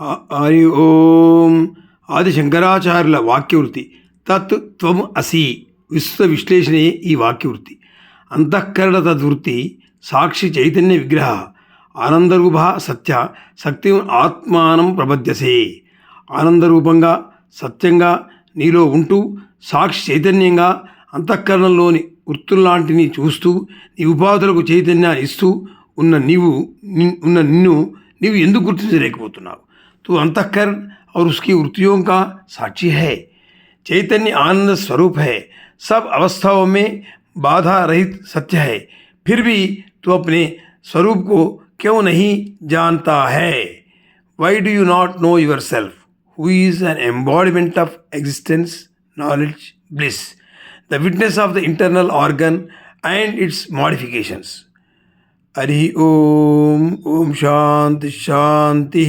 హరి ఓం ఆది శంకరాచార్యుల వాక్యవృత్తి. తత్ త్వం అసి విశ్వ విశ్లేషణే ఈ వాక్యవృత్తి. అంతఃకరణ తద్వృత్తి సాక్షి చైతన్య విగ్రహ ఆనందరూప సత్య శక్తి ఆత్మానం ప్రబద్ధసే ఆనందరూపంగా సత్యంగా నీలో ఉంటూ సాక్షి చైతన్యంగా అంతఃకరణంలోని వృత్తుల్లాంటిని చూస్తూ నీ ఉపాధులకు చైతన్యాన్ని ఇస్తూ ఉన్న నీవు ఉన్న నిన్ను నీవు ఎందుకు గుర్తించలేకపోతున్నావు? तू अंतकरण और उसकी वृत्तियों का साक्षी है। चैतन्य आनंद स्वरूप है। सब अवस्थाओं में बाधा रहित सत्य है। फिर भी तू अपने स्वरूप को क्यों नहीं जानता है? Why do you not know yourself who is an embodiment of existence knowledge bliss the witness of the internal organ and its modifications Hari Om Om shanti shanti